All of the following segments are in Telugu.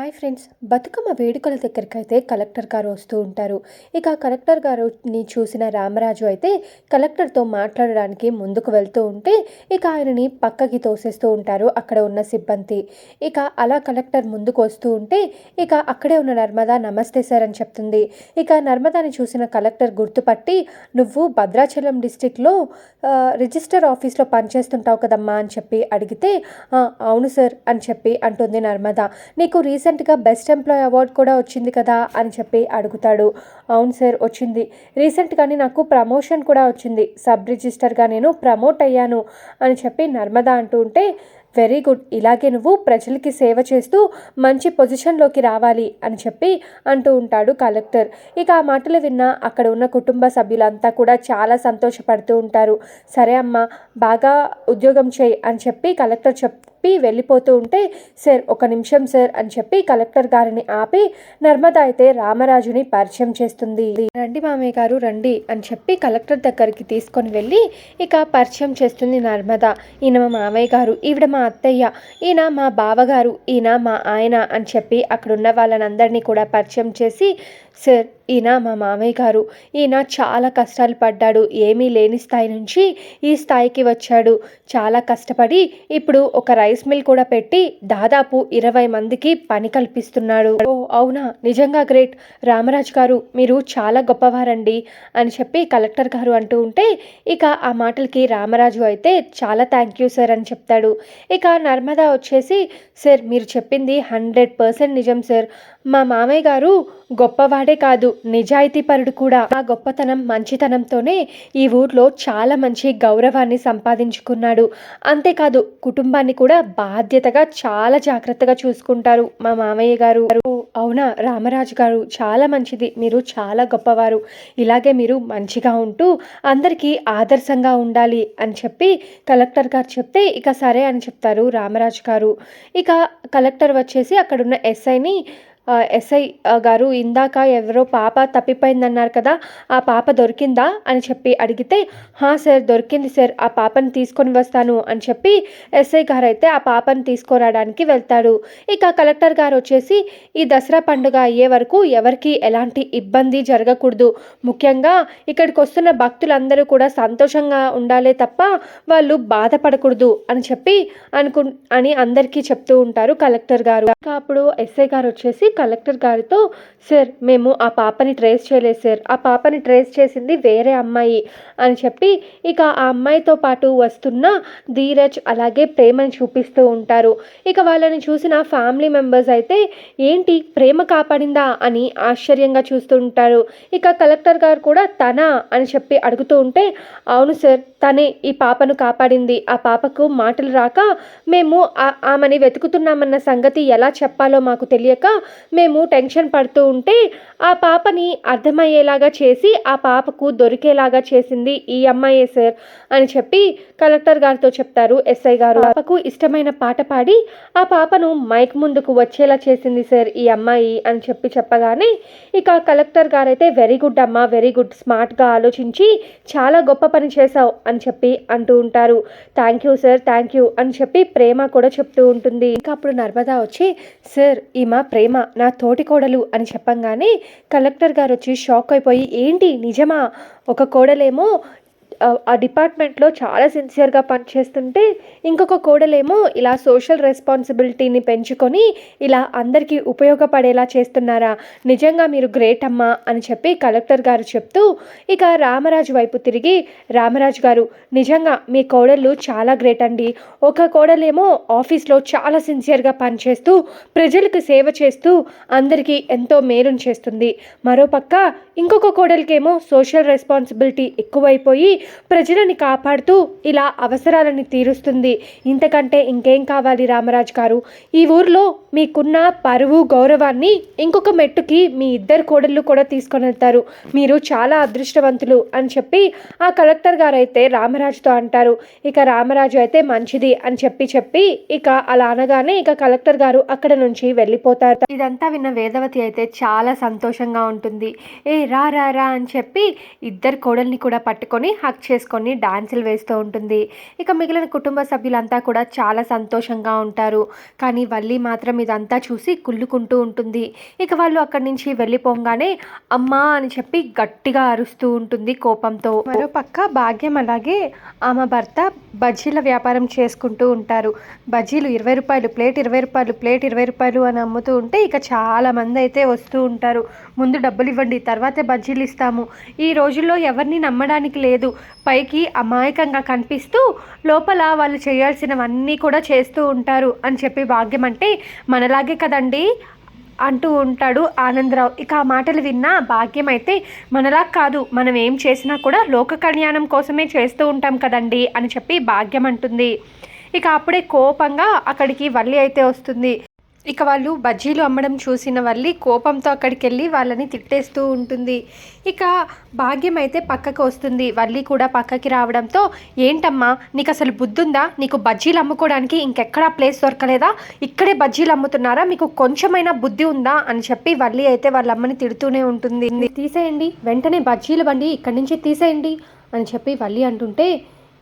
హాయ్ ఫ్రెండ్స్ బతుకమ్మ వేడుకల దగ్గరికి అయితే కలెక్టర్ గారు వస్తూ ఉంటారు. ఇక కలెక్టర్ గారుని చూసిన రామరాజు అయితే కలెక్టర్తో మాట్లాడడానికి ముందుకు వెళ్తూ ఉంటే ఇక ఆయనని పక్కకి తోసేస్తూ ఉంటారు అక్కడ ఉన్న సిబ్బంది. ఇక అలా కలెక్టర్ ముందుకు వస్తూ ఉంటే ఇక అక్కడే ఉన్న నర్మదా నమస్తే సార్ అని చెప్తుంది. ఇక నర్మదాని చూసిన కలెక్టర్ గుర్తుపట్టి నువ్వు భద్రాచలం డిస్టిక్లో రిజిస్టర్ ఆఫీస్లో పనిచేస్తుంటావు కదమ్మా అని చెప్పి అడిగితే అవును సార్ అని చెప్పి అంటుంది నర్మదా. నీకు రీసెంట్ రీసెంట్గా బెస్ట్ ఎంప్లాయ్ అవార్డ్ కూడా వచ్చింది కదా అని చెప్పి అడుగుతాడు. అవును సార్ వచ్చింది. రీసెంట్గానే నాకు ప్రమోషన్ కూడా వచ్చింది. సబ్ రిజిస్టర్గా నేను ప్రమోట్ అయ్యాను అని చెప్పి నర్మదా అంటూ ఉంటే వెరీ గుడ్. ఇలాగే నువ్వు ప్రజలకి సేవ చేస్తూ మంచి పొజిషన్లోకి రావాలి అని చెప్పి అంటూ ఉంటాడు కలెక్టర్. ఇక ఆ మాటలు విన్న అక్కడ ఉన్న కుటుంబ సభ్యులంతా కూడా చాలా సంతోషపడుతూ ఉంటారు. సరే అమ్మా బాగా ఉద్యోగం చేయి అని చెప్పి కలెక్టర్ చెప్ చెప్పి వెళ్ళిపోతూ ఉంటే సార్ ఒక నిమిషం సార్ అని చెప్పి కలెక్టర్ గారిని ఆపి నర్మదా అయితే రామరాజుని పరిచయం చేస్తుంది. రండి మామయ్య గారు రండి అని చెప్పి కలెక్టర్ దగ్గరికి తీసుకొని వెళ్ళి ఇక పరిచయం చేస్తుంది నర్మదా. ఈయన మా మామయ్య గారు ఈవిడ మా అత్తయ్య. ఈయన మా బావగారు ఈయన మా ఆయన అని చెప్పి అక్కడున్న వాళ్ళనందరినీ కూడా పరిచయం చేసి సార్ ఈయన మా మామయ్య గారు. ఈయన చాలా కష్టాలు పడ్డాడు. ఏమీ లేని స్థాయి నుంచి ఈ స్థాయికి వచ్చాడు. చాలా కష్టపడి ఇప్పుడు ఒక రైస్ మిల్ కూడా పెట్టి దాదాపు ఇరవై మందికి పని కల్పిస్తున్నాడు. ఓ అవునా? నిజంగా గ్రేట్. రామరాజ్ గారు మీరు చాలా గొప్పవారండి అని చెప్పి కలెక్టర్ గారు అంటూ ఉంటే ఇక ఆ మాటలకి రామరాజు అయితే చాలా థ్యాంక్ యూ సార్ అని చెప్తాడు. ఇక నర్మదా వచ్చేసి సార్ మీరు చెప్పింది హండ్రెడ్ పర్సెంట్ నిజం సార్. మా మామయ్య గారు గొప్పవాడే కాదు. నిజాయితీపరుడు కూడా. ఆ గొప్పతనం మంచితనంతోనే ఈ ఊర్లో చాలా మంచి గౌరవాన్ని సంపాదించుకున్నాడు. అంతేకాదు కుటుంబాన్ని కూడా బాధ్యతగా చాలా జాగ్రత్తగా చూసుకుంటారు మా మామయ్య గారు. అవునా రామరాజు గారు చాలా మంచిది. మీరు చాలా గొప్పవారు. ఇలాగే మీరు మంచిగా ఉంటూ అందరికీ ఆదర్శంగా ఉండాలి అని చెప్పి కలెక్టర్ గారు చెప్తే ఇక సరే అని చెప్తారు రామరాజు గారు. ఇక కలెక్టర్ వచ్చేసి అక్కడున్న ఎస్ఐని ఎస్ఐ గారు ఇందాక ఎవరో పాప తప్పిపోయిందన్నారు కదా ఆ పాప దొరికిందా? అని చెప్పి అడిగితే హా సార్ దొరికింది సార్ ఆ పాపని తీసుకొని వస్తాను అని చెప్పి ఎస్ఐ గారు అయితే ఆ పాపని తీసుకురావడానికి వెళ్తాడు. ఇక కలెక్టర్ గారు వచ్చేసి ఈ దసరా పండుగ అయ్యే వరకు ఎవరికి ఎలాంటి ఇబ్బంది జరగకూడదు. ముఖ్యంగా ఇక్కడికి వస్తున్న భక్తులందరూ కూడా సంతోషంగా ఉండాలే తప్ప వాళ్ళు బాధపడకూడదు అని చెప్పి అనుకు అని అందరికీ చెప్తూ ఉంటారు కలెక్టర్ గారు. ఇంకా అప్పుడు ఎస్ఐ గారు వచ్చేసి కలెక్టర్ గారితో సార్ మేము ఆ పాపని ట్రేస్ చేయలేదు సార్. ఆ పాపని ట్రేస్ చేసింది వేరే అమ్మాయి అని చెప్పి ఇక ఆ అమ్మాయితో పాటు వస్తున్న ధీరజ్ అలాగే ప్రేమని చూపిస్తూ ఉంటారు. ఇక వాళ్ళని చూసిన ఫ్యామిలీ మెంబర్స్ అయితే ఏంటి ప్రేమ కాపాడిందా? అని ఆశ్చర్యంగా చూస్తూ ఉంటారు. ఇక కలెక్టర్ గారు కూడా తన? అని చెప్పి అడుగుతూ ఉంటే అవును సార్. తనే ఈ పాపను కాపాడింది. ఆ పాపకు మాటలు రాక మేము ఆమెని వెతుకుతున్నామన్న సంగతి ఎలా చెప్పాలో మాకు తెలియక మేము టెన్షన్ పడుతూ ఉంటే ఆ పాపని అర్థమయ్యేలాగా చేసి ఆ పాపకు దొరికేలాగా చేసింది ఈ అమ్మాయే సార్ అని చెప్పి కలెక్టర్ గారితో చెప్తారు ఎస్ఐ గారు. పాపకు ఇష్టమైన పాట పాడి ఆ పాపను మైక్ ముందుకు వచ్చేలా చేసింది సార్ ఈ అమ్మాయి అని చెప్పి చెప్పగానే ఇక కలెక్టర్ గారైతే వెరీ గుడ్ అమ్మా వెరీ గుడ్ స్మార్ట్గా ఆలోచించి చాలా గొప్ప పని చేశావు అని చెప్పి అంటూ ఉంటారు. Thank you sir thank you అని చెప్పి ప్రేమ కూడా చెప్తూ ఉంటుంది. ఇంకా అప్పుడు నర్మదా వచ్చి సార్ ఈమె ప్రేమ నా తోటి కోడలు అని చెప్పంగానే కలెక్టర్ గారు వచ్చి షాక్ అయిపోయి ఏంటి నిజమా? ఒక కోడలేమో ఆ- డిపార్ట్మెంట్లో చాలా సిన్సియర్గా పనిచేస్తుంటే ఇంకొక కోడలేమో ఇలా సోషల్ రెస్పాన్సిబిలిటీని పెంచుకొని ఇలా అందరికీ ఉపయోగపడేలా చేస్తున్నారా. నిజంగా మీరు గ్రేట్ అమ్మా అని చెప్పి కలెక్టర్ గారు చెప్తూ ఇక రామరాజు వైపు తిరిగి రామరాజు గారు నిజంగా మీ కోడళ్ళు చాలా గ్రేట్ అండి. ఒక కోడలేమో ఆఫీస్లో చాలా సిన్సియర్గా పనిచేస్తూ ప్రజలకు సేవ చేస్తూ అందరికీ ఎంతో మేలుని చేస్తుంది. మరోపక్క ఇంకొక కోడలికేమో సోషల్ రెస్పాన్సిబిలిటీ ఎక్కువైపోయి ప్రజలని కాపాడుతూ ఇలా అవసరాలని తీరుస్తుంది. ఇంతకంటే ఇంకేం కావాలి రామరాజు గారు? ఈ ఊర్లో మీకున్న పరువు గౌరవాన్ని ఇంకొక మెట్టుకి మీ ఇద్దరు కోడళ్ళు కూడా తీసుకొని వెళ్తారు. మీరు చాలా అదృష్టవంతులు అని చెప్పి ఆ కలెక్టర్ గారు అయితే రామరాజుతో అంటారు. ఇక రామరాజు అయితే మంచిది అని చెప్పి చెప్పి ఇక అలా అనగానే ఇక కలెక్టర్ గారు అక్కడ నుంచి వెళ్ళిపోతారు. ఇదంతా విన్న వేదవతి అయితే చాలా సంతోషంగా ఉంటుంది. ఏ రా రా రా అని చెప్పి ఇద్దరు కోడల్ని కూడా పట్టుకొని ఆ చేసుకొని డాన్సులు వేస్తూ ఉంటుంది. ఇక మిగిలిన కుటుంబ సభ్యులంతా కూడా చాలా సంతోషంగా ఉంటారు. కానీ వల్లి మాత్రం ఇదంతా చూసి కుళ్ళుకుంటూ ఉంటుంది. ఇక వాళ్ళు అక్కడి నుంచి వెళ్ళిపోగానే అమ్మా అని చెప్పి గట్టిగా అరుస్తూ ఉంటుంది కోపంతో. మరోపక్క భాగ్యం అలాగే ఆమె భర్త బజ్జీల వ్యాపారం చేసుకుంటూ ఉంటారు. బజ్జీలు ఇరవై రూపాయలు ప్లేట్ ఇరవై రూపాయలు ప్లేట్ ఇరవై రూపాయలు అని అమ్ముతూ ఉంటే ఇక చాలా మంది అయితే వస్తూ ఉంటారు. ముందు డబ్బులు ఇవ్వండి తర్వాతే బజ్జీలు ఇస్తాము. ఈ రోజుల్లో ఎవరిని నమ్మడానికి లేదు. పైకి అమాయకంగా కనిపిస్తూ లోపల వాళ్ళు చేయాల్సినవన్నీ కూడా చేస్తూ ఉంటారు అని చెప్పి భాగ్యం అంటే మనలాగే కదండి అంటూ ఉంటాడు ఆనందరావు. ఇక ఆ మాటలు విన్నా భాగ్యం అయితే మనలా కాదు మనం ఏం చేసినా కూడా లోక కళ్యాణం కోసమే చేస్తూ ఉంటాం కదండి అని చెప్పి భాగ్యం అంటుంది. ఇక అప్పుడే కోపంగా అక్కడికి వల్లి అయితే వస్తుంది. ఇక వాళ్ళు బజ్జీలు అమ్మడం చూసిన వల్లి కోపంతో అక్కడికి వెళ్ళి వాళ్ళని తిట్టేస్తూ ఉంటుంది. ఇక భాగ్యం అయితే పక్కకు వస్తుంది. వల్లి కూడా పక్కకి రావడంతో ఏంటమ్మా నీకు అసలు బుద్ధుందా? నీకు బజ్జీలు అమ్ముకోవడానికి ఇంకెక్కడా ప్లేస్ దొరకలేదా? ఇక్కడే బజ్జీలు అమ్ముతున్నారా? మీకు కొంచెమైనా బుద్ధి ఉందా? అని చెప్పి వల్లి అయితే వాళ్ళ అమ్మని తిడుతూనే ఉంటుంది. తీసేయండి వెంటనే బజ్జీలు బండి ఇక్కడి నుంచి తీసేయండి అని చెప్పి వల్లి అంటుంటే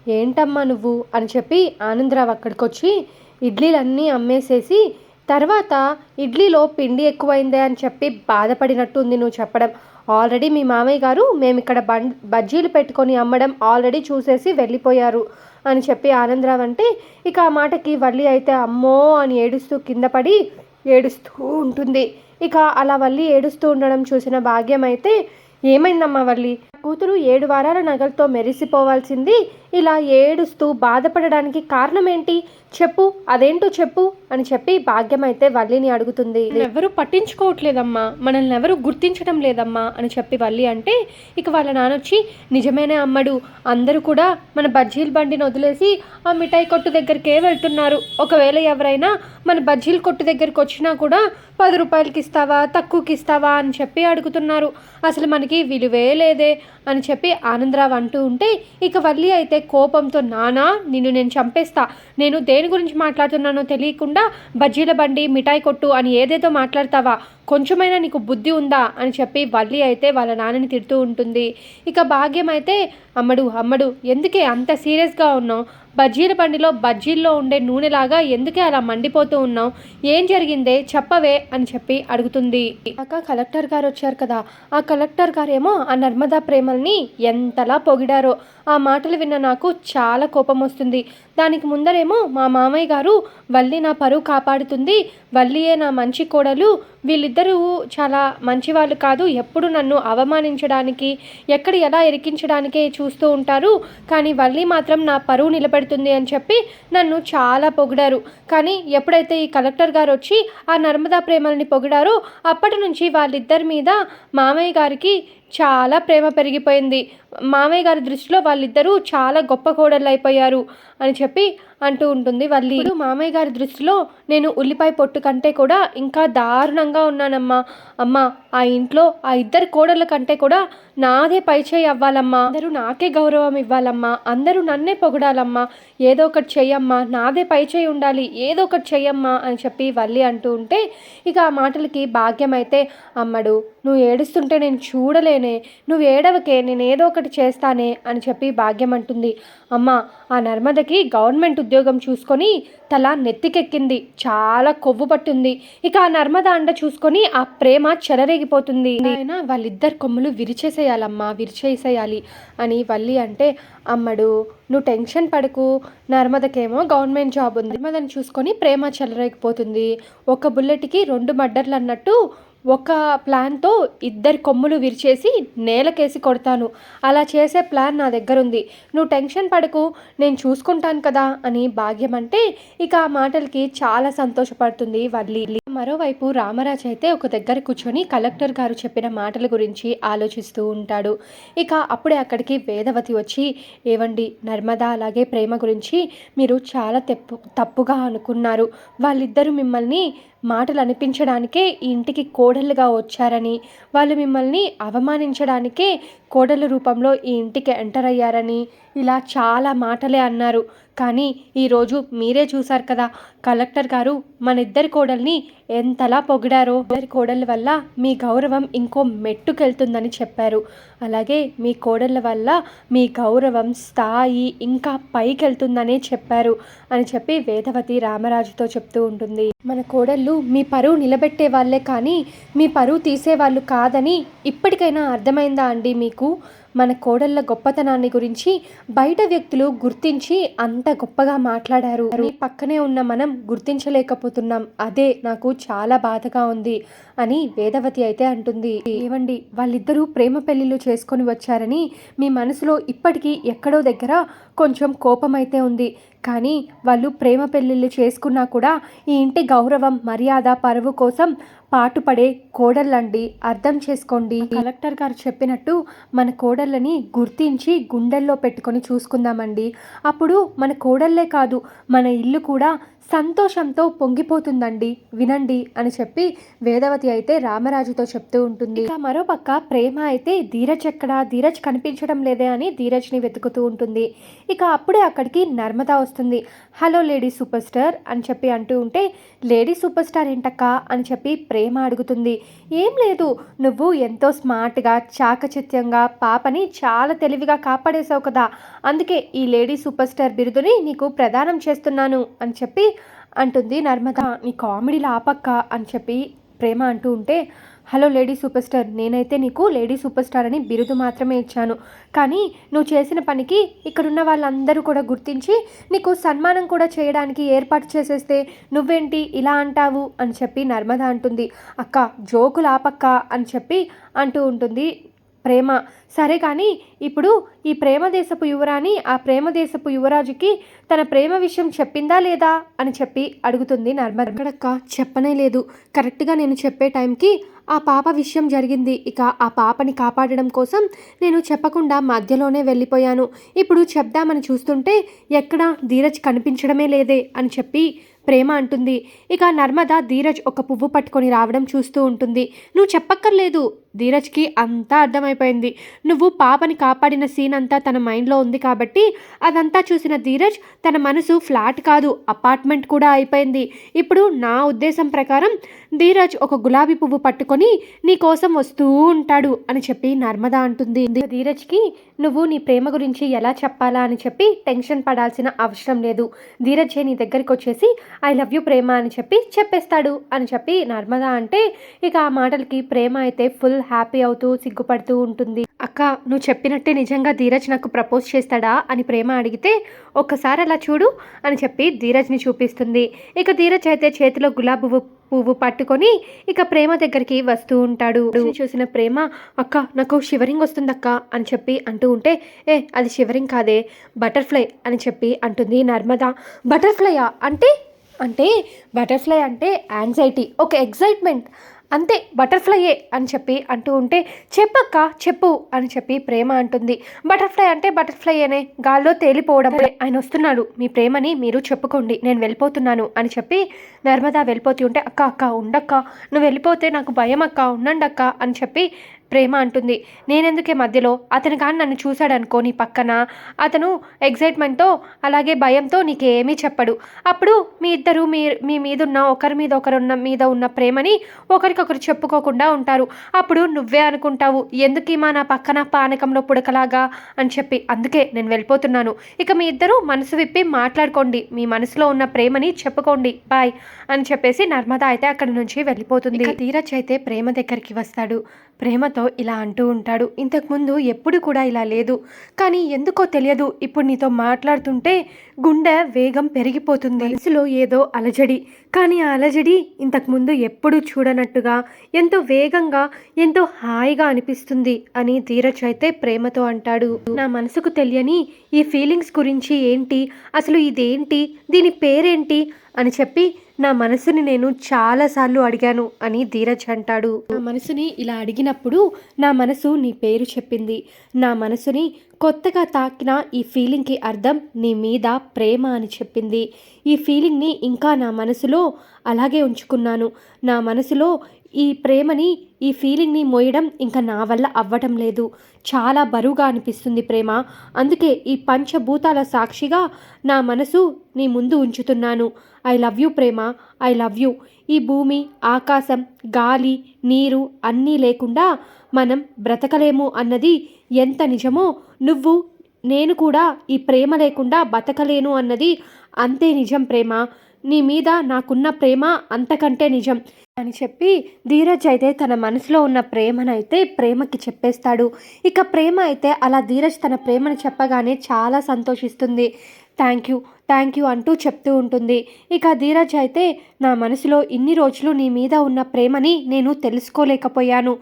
ఏంటమ్మా నువ్వు? అని చెప్పి ఆనందరావు అక్కడికి వచ్చి ఇడ్లీలన్నీ అమ్మేసేసి తర్వాత ఇడ్లీలో పిండి ఎక్కువైందే అని చెప్పి బాధపడినట్టు ఉంది నువ్వు చెప్పడం. ఆల్రెడీ మీ మామయ్య గారు మేము ఇక్కడ బం బజ్జీలు పెట్టుకొని అమ్మడం ఆల్రెడీ చూసేసి వెళ్ళిపోయారు అని చెప్పి ఆనందరావు అంటే ఇక ఆ మాటకి వల్లి అయితే అమ్మో అని ఏడుస్తూ కింద పడి ఏడుస్తూ ఉంటుంది. ఇక అలా వల్లి ఏడుస్తూ ఉండడం చూసిన భాగ్యం అయితే ఏమైందమ్మా వల్లి? కూతురు ఏడు వారాల నగలతో మెరిసిపోవాల్సింది ఇలా ఏడుస్తూ బాధపడడానికి కారణం ఏంటి చెప్పు అదేంటో చెప్పు అని చెప్పి భాగ్యం అయితే వల్లిని అడుగుతుంది. ఎవరు పట్టించుకోవట్లేదమ్మా. మనల్ని ఎవరు గుర్తించడం లేదమ్మా అని చెప్పి వల్లి అంటే ఇక వాళ్ళ నానొచ్చి నిజమేనే అమ్మడు. అందరూ కూడా మన బజ్జీల బండిని వదిలేసి ఆ మిఠాయి కొట్టు దగ్గరికే వెళ్తున్నారు. ఒకవేళ ఎవరైనా మన బజ్జీల కొట్టు దగ్గరికి వచ్చినా కూడా పది రూపాయలకి ఇస్తావా? తక్కువకి ఇస్తావా? అని చెప్పి అడుగుతున్నారు. అసలు మనకి విలువే లేదే. అని చెప్పి ఆనందరావు అంటూ ఉంటే ఇక వల్లి అయితే కోపంతో నానా నిన్ను నేను చంపేస్తా. నేను దేని గురించి మాట్లాడుతున్నానో తెలియకుండా బజ్జీల బండి మిఠాయి కొట్టు అని ఏదేదో మాట్లాడతావా? కొంచెమైనా నీకు బుద్ధి ఉందా? అని చెప్పి వల్లి అయితే వాళ్ళ నాన్నని తిడుతూ ఉంటుంది. ఇక భాగ్యం అయితే అమ్మడు అమ్మడు ఎందుకే అంత సీరియస్గా ఉన్నావు? బజ్జీల బండిలో బజ్జీల్లో ఉండే నూనెలాగా ఎందుకే అలా మండిపోతూ ఉన్నావు? ఏం జరిగిందే? చెప్పవే అని చెప్పి అడుగుతుంది. అక్క కలెక్టర్ గారు వచ్చారు కదా. ఆ కలెక్టర్ గారేమో ఆ నర్మదా ప్రేమల్ని ఎంతలా పొగిడారో. ఆ మాటలు విన్న నాకు చాలా కోపం వస్తుంది. దానికి ముందరేమో మా మామయ్య గారు వల్లి నా పరువు కాపాడుతుంది. వల్లియే నా మంచి కోడలు. వీళ్ళిద్దరూ చాలా మంచివాళ్ళు కాదు. ఎప్పుడు నన్ను అవమానించడానికి ఎక్కడ ఎలా ఇరికించడానికే చూస్తూ ఉంటారు. కానీ వల్లి మాత్రం నా పరువు నిలబెడుతుంది అని చెప్పి నన్ను చాలా పొగిడారు. కానీ ఎప్పుడైతే ఈ కలెక్టర్ గారు వచ్చి ఆ నర్మదా ప్రేమల్ని పొగిడారో అప్పటి నుంచి వాళ్ళిద్దరి మీద మామయ్య గారికి చాలా ప్రేమ పెరిగిపోయింది. మామయ్య గారి దృష్టిలో వాళ్ళిద్దరూ చాలా గొప్ప కోడళ్ళు అయిపోయారు అని చెప్పి అంటూ ఉంటుంది. వల్లి. ఇప్పుడు మామయ్య గారి దృష్టిలో నేను ఉల్లిపాయ పొట్టు కంటే కూడా ఇంకా దారుణంగా ఉన్నానమ్మా. అమ్మ ఆ ఇంట్లో ఆ ఇద్దరు కోడళ్ళ కంటే కూడా నాదే పైచేయి అవ్వాలమ్మా. అందరూ నాకే గౌరవం ఇవ్వాలమ్మా. అందరూ నన్నే పొగడాలమ్మా. ఏదో ఒకటి చెయ్యమ్మా. నాదే పైచేయి ఉండాలి. ఏదో ఒకటి చెయ్యమ్మా అని చెప్పి వల్లి అంటూ ఉంటే ఇక ఆ మాటలకి భాగ్యం అయితే అమ్మడు నువ్వు ఏడుస్తుంటే నేను చూడలేనే. నువ్వు ఏడవకే. నేను ఏదో ఒకటి చేస్తానే అని చెప్పి భాగ్యం అంటుంది. అమ్మ ఆ నర్మదకి గవర్నమెంట్ ఉద్యోగం చూసుకొని తల నెత్తికెక్కింది. చాలా కొవ్వు పట్టుంది. ఇక ఆ నర్మద అండ చూసుకొని ఆ ప్రేమ చెలరేగిపోతుంది. ఆయన వాళ్ళిద్దరు కొమ్ములు విరిచేసేయాలమ్మా విరిచేసేయాలి అని వల్లి అంటే అమ్మడు నువ్వు టెన్షన్ పడకు. నర్మదకేమో గవర్నమెంట్ జాబ్ ఉంది. నర్మదని చూసుకొని ప్రేమ చెలరేగిపోతుంది. ఒక బుల్లెట్కి రెండు మడ్డర్లు అన్నట్టు ఒక ప్లాన్తో ఇద్దరి కొమ్ములు విరిచేసి నేలకేసి కొడతాను. అలా చేసే ప్లాన్ నా దగ్గర ఉంది నువ్వు టెన్షన్ పడకు నేను చూసుకుంటాను కదా అని భాగ్యం అంటే ఇక ఆ మాటలకి చాలా సంతోషపడుతుంది వల్లి. మరోవైపు రామరాజ్ అయితే ఒక దగ్గర కూర్చొని కలెక్టర్ గారు చెప్పిన మాటల గురించి ఆలోచిస్తూ ఉంటాడు. ఇక అప్పుడే అక్కడికి వేదవతి వచ్చి ఏవండి నర్మదా అలాగే ప్రేమ గురించి మీరు చాలా తెప్పు తప్పుగా అనుకున్నారు. వాళ్ళిద్దరూ మిమ్మల్ని మాటలు అనిపించడానికే ఈ ఇంటికి కోడళ్ళుగా వచ్చారని వాళ్ళు మిమ్మల్ని అవమానించడానికే కోడళ్ళ రూపంలో ఈ ఇంటికి ఎంటర్ అయ్యారని ఇలా చాలా మాటలే అన్నారు. కానీ ఈరోజు మీరే చూశారు కదా కలెక్టర్ గారు మన ఇద్దరి కోడల్ని ఎంతలా పొగిడారో. ఇద్దరి కోడళ్ళ వల్ల మీ గౌరవం ఇంకో మెట్టుకెళ్తుందని చెప్పారు. అలాగే మీ కోడళ్ళ వల్ల మీ గౌరవం స్థాయి ఇంకా పైకెళ్తుందనే చెప్పారు అని చెప్పి వేదవతి రామరాజుతో చెప్తూ ఉంటుంది. మన కోడళ్ళు మీ పరువు నిలబెట్టే వాళ్ళే కానీ మీ పరువు తీసేవాళ్ళు కాదని ఇప్పటికైనా అర్థమైందా అండి మీకు? మన కోడళ్ళ గొప్పతనాన్ని గురించి బయట వ్యక్తులు గుర్తించి అంత గొప్పగా మాట్లాడారు. పక్కనే ఉన్న మనం గుర్తించలేకపోతున్నాం. అదే నాకు చాలా బాధగా ఉంది అని వేదవతి అయితే అంటుంది. ఏవండి వాళ్ళిద్దరూ ప్రేమ పెళ్ళిళ్ళు చేసుకొని వచ్చారని మీ మనసులో ఇప్పటికీ ఎక్కడో దగ్గర కొంచెం కోపం అయితే ఉంది. కానీ వాళ్ళు ప్రేమ పెళ్ళిళ్ళు చేసుకున్నా కూడా ఈ ఇంటి గౌరవం మర్యాద పరువు కోసం పాటుపడే కోడళ్ళండి. అర్థం చేసుకోండి. కలెక్టర్ గారు చెప్పినట్టు మన కోడళ్ళని గుర్తించి గుండెల్లో పెట్టుకొని చూసుకుందామండి. అప్పుడు మన కోడళ్ళే కాదు మన ఇల్లు కూడా సంతోషంతో పొంగిపోతుందండి వినండి అని చెప్పి వేదవతి అయితే రామరాజుతో చెప్తూ ఉంటుంది. ఇక మరోపక్క ప్రేమ అయితే ధీరజ్ ఎక్కడా? ధీరజ్ కనిపించడం లేదే అని ధీరజ్ని వెతుకుతూ ఉంటుంది. ఇక అప్పుడే అక్కడికి నర్మద వస్తుంది. హలో లేడీ సూపర్ స్టార్ అని చెప్పి అంటూ ఉంటే లేడీ సూపర్ స్టార్ ఏంటక్క? అని చెప్పి ప్రేమ అడుగుతుంది. ఏం లేదు నువ్వు ఎంతో స్మార్ట్గా చాకచత్యంగా పాపని చాలా తెలివిగా కాపాడేశావు కదా. అందుకే ఈ లేడీ సూపర్ స్టార్ బిరుదుని నీకు ప్రదానం చేస్తున్నాను అని చెప్పి అంటుంది నర్మద నీ కామెడీ లాపక్క అని చెప్పి ప్రేమ అంటూ ఉంటే హలో లేడీ సూపర్ స్టార్ నేనైతే నీకు లేడీ సూపర్ స్టార్ అని బిరుదు మాత్రమే ఇచ్చాను. కానీ నువ్వు చేసిన పనికి ఇక్కడున్న వాళ్ళందరూ కూడా గుర్తించి నీకు సన్మానం కూడా చేయడానికి ఏర్పాటు చేసేస్తే నువ్వేంటి ఇలా అంటావు? అని చెప్పి నర్మద అంటుంది అక్క జోకులు ఆపక్క అని చెప్పి అంటూ ఉంటుంది ప్రేమ. సరే కానీ ఇప్పుడు ఈ ప్రేమదేశపు యువరాణి ఆ ప్రేమదేశపు యువరాజుకి తన ప్రేమ విషయం చెప్పిందా లేదా అని చెప్పి అడుగుతుంది నర్మద. అక్కడక్క చెప్పనే లేదు. కరెక్ట్గా నేను చెప్పే టైంకి ఆ పాప విషయం జరిగింది. ఇక ఆ పాపని కాపాడడం కోసం నేను చెప్పకుండా మధ్యలోనే వెళ్ళిపోయాను. ఇప్పుడు చెప్దామని చూస్తుంటే ఎక్కడ ధీరజ్ కనిపించడమే లేదే అని చెప్పి ప్రేమ అంటుంది. ఇక నర్మద ధీరజ్ ఒక పువ్వు పట్టుకొని రావడం చూస్తూ ఉంటుంది. నువ్వు చెప్పక్కర్లేదు. ధీరజ్కి అంతా అర్థమైపోయింది. నువ్వు పాపని కాపాడిన సీన్ అంతా తన మైండ్లో ఉంది కాబట్టి అదంతా చూసిన ధీరజ్ తన మనసు ఫ్లాట్ కాదు అపార్ట్మెంట్ కూడా అయిపోయింది. ఇప్పుడు నా ఉద్దేశం ప్రకారం ధీరజ్ ఒక గులాబీ పువ్వు పట్టుకొని నీ కోసం వస్తూ ఉంటాడు అని చెప్పి నర్మద అంటుంది. ధీరజ్కి నువ్వు నీ ప్రేమ గురించి ఎలా చెప్పాలా అని చెప్పి టెన్షన్ పడాల్సిన అవసరం లేదు. ధీరజే నీ దగ్గరికి వచ్చేసి ఐ లవ్ యూ ప్రేమ అని చెప్పి చెప్పేస్తాడు అని చెప్పి నర్మద అంటే ఇక ఆ మాటలకి ప్రేమ అయితే ఫుల్ హ్యాపీ అవుతూ సిగ్గుపడుతూ ఉంటుంది. అక్క నువ్వు చెప్పినట్టే నిజంగా ధీరజ్ నాకు ప్రపోజ్ చేస్తాడా? అని ప్రేమ అడిగితే ఒక్కసారి అలా చూడు అని చెప్పి ధీరజ్ని చూపిస్తుంది. ఇక ధీరజ్ అయితే చేతిలో గులాబీ పువ్వు పువ్వు పట్టుకొని ఇక ప్రేమ దగ్గరికి వస్తూ ఉంటాడు. చూసిన ప్రేమ అక్క నాకు షివరింగ్ వస్తుందక్క అని చెప్పి అంటూ ఉంటే ఏ అది షివరింగ్ కాదే బటర్ఫ్లై అని చెప్పి అంటుంది నర్మదా. బటర్ఫ్లైయా? అంటే అంటే బటర్ఫ్లై అంటే యాంగ్జైటీ. ఒక ఎగ్జైట్మెంట్ అంతే బటర్ఫ్లైయే అని చెప్పి అంటూ ఉంటే చెప్పక్క చెప్పు అని చెప్పి ప్రేమ అంటుంది. బటర్ఫ్లై అంటే బటర్ఫ్లైయేనే గాల్లో తేలిపోవడం. ఆయన వస్తున్నాడు మీ ప్రేమని మీరు చెప్పుకోండి నేను వెళ్ళిపోతున్నాను అని చెప్పి నర్మదా వెళ్ళిపోతూ ఉంటే అక్క అక్క ఉండక్క నువ్వు వెళ్ళిపోతే నాకు భయం అక్క ఉండండి అక్క అని చెప్పి ప్రేమ అంటుంది. నేనెందుకే మధ్యలో? అతను కానీ నన్ను చూశాడనుకో నీ పక్కన. అతను ఎగ్జైట్మెంట్తో అలాగే భయంతో నీకేమీ చెప్పడు. అప్పుడు మీ ఇద్దరు మీ మీ మీద ఉన్న ఒకరి మీద ఒకరున్న మీద ఉన్న ప్రేమని ఒకరికొకరు చెప్పుకోకుండా ఉంటారు. అప్పుడు నువ్వే అనుకుంటావు ఎందుకు మా నా పక్కన పానకంలో పుడకలాగా? అని చెప్పి. అందుకే నేను వెళ్ళిపోతున్నాను. ఇక మీ ఇద్దరు మనసు విప్పి మాట్లాడుకోండి. మీ మనసులో ఉన్న ప్రేమని చెప్పుకోండి. బాయ్ అని చెప్పేసి నర్మదా అయితే అక్కడి నుంచి వెళ్ళిపోతుంది. తీరచ్ అయితే ప్రేమ దగ్గరికి వస్తాడు. ప్రేమతో ఇలా అంటూ ఉంటాడు. ఇంతకుముందు ఎప్పుడు కూడా ఇలా లేదు. కానీ ఎందుకో తెలియదు. ఇప్పుడు నీతో మాట్లాడుతుంటే గుండె వేగం పెరిగిపోతుంది. మనసులో ఏదో అలజడి. కానీ ఆ అలజడి ఇంతకుముందు ఎప్పుడూ చూడనట్టుగా ఎంతో వేగంగా ఎంతో హాయిగా అనిపిస్తుంది అని ధీరజ్ అయితే ప్రేమతో అంటాడు. నా మనసుకు తెలియని ఈ ఫీలింగ్స్ గురించి ఏంటి? అసలు ఇదేంటి? దీని పేరేంటి? అని చెప్పి నా మనసుని నేను చాలాసార్లు అడిగాను అని ధీరజ్ అంటాడు. నా మనసుని ఇలా అడిగినప్పుడు నా మనసు నీ పేరు చెప్పింది. నా మనసుని కొత్తగా తాకిన ఈ ఫీలింగ్కి అర్థం నీ మీద ప్రేమ అని చెప్పింది. ఈ ఫీలింగ్ని ఇంకా నా మనసులో అలాగే ఉంచుకున్నాను. నా మనసులో ఈ ప్రేమని ఈ ఫీలింగ్ని మోయడం ఇంకా నా వల్ల అవ్వటం లేదు. చాలా బరువుగా అనిపిస్తుంది ప్రేమ. అందుకే ఈ పంచభూతాల సాక్షిగా నా మనసు నీ ముందు ఉంచుతున్నాను. ఐ లవ్ యూ ప్రేమ ఐ లవ్ యూ. ఈ భూమి ఆకాశం గాలి నీరు అన్నీ లేకుండా మనం బ్రతకలేము అన్నది ఎంత నిజమో నువ్వు నేను కూడా ఈ ప్రేమ లేకుండా బతకలేను అన్నది అంతే నిజం ప్రేమ. నీ మీద నాకున్న ప్రేమ అంతకంటే నిజం అని చెప్పి ధీరజ్ అయితే తన మనసులో ఉన్న ప్రేమనైతే ప్రేమకి చెప్పేస్తాడు. ఇక ప్రేమ అయితే అలా ధీరజ్ తన ప్రేమను చెప్పగానే చాలా సంతోషిస్తుంది. థ్యాంక్ యూ థ్యాంక్ యూ అంటూ చెప్తూ ఉంటుంది. ఇక ధీరజ్ అయితే నా మనసులో ఇన్ని రోజులు నీ మీద ఉన్న ప్రేమని నేను తెలుసుకోలేకపోయాను.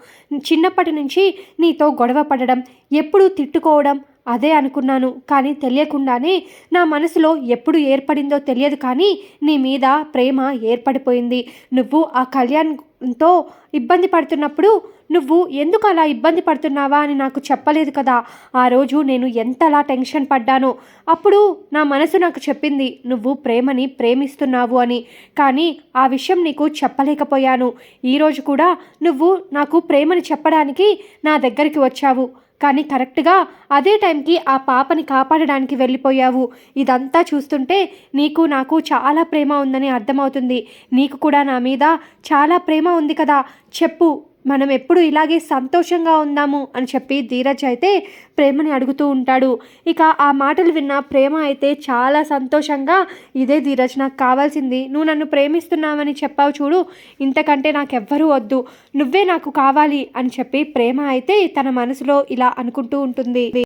చిన్నప్పటి నుంచి నీతో గొడవ పడడం ఎప్పుడూ తిట్టుకోవడం అదే అనుకున్నాను కానీ తెలియకుండానే నా మనసులో ఎప్పుడు ఏర్పడిందో తెలియదు కానీ నీ మీద ప్రేమ ఏర్పడిపోయింది. నువ్వు ఆ కళ్యాణ్తో ఇబ్బంది పడుతున్నప్పుడు నువ్వు ఎందుకు అలా ఇబ్బంది పడుతున్నావా అని నాకు చెప్పలేదు కదా. ఆ రోజు నేను ఎంతలా టెన్షన్ పడ్డానో అప్పుడు నా మనసు నాకు చెప్పింది నువ్వు ప్రేమని ప్రేమిస్తున్నావు అని. కానీ ఆ విషయం నీకు చెప్పలేకపోయాను. ఈరోజు కూడా నువ్వు నాకు ప్రేమని చెప్పడానికి నా దగ్గరికి వచ్చావు. కానీ కరెక్ట్గా అదే టైంకి ఆ పాపని కాపాడడానికి వెళ్ళిపోయావు. ఇదంతా చూస్తుంటే నీకు నాకు చాలా ప్రేమ ఉందని అర్థమవుతుంది. నీకు కూడా నా మీద చాలా ప్రేమ ఉంది కదా. చెప్పు. మనం ఎప్పుడు ఇలాగే సంతోషంగా ఉందాము అని చెప్పి ధీరజ్ అయితే ప్రేమని అడుగుతూ ఉంటాడు. ఇక ఆ మాటలు విన్న ప్రేమ అయితే చాలా సంతోషంగా ఇదే ధీరజ్ నాకు కావాల్సింది. నువ్వు నన్ను ప్రేమిస్తున్నావని చెప్పావు చూడు ఇంతకంటే నాకెవ్వరూ వద్దు. నువ్వే నాకు కావాలి అని చెప్పి ప్రేమ అయితే తన మనసులో ఇలా అనుకుంటూ ఉంటుంది.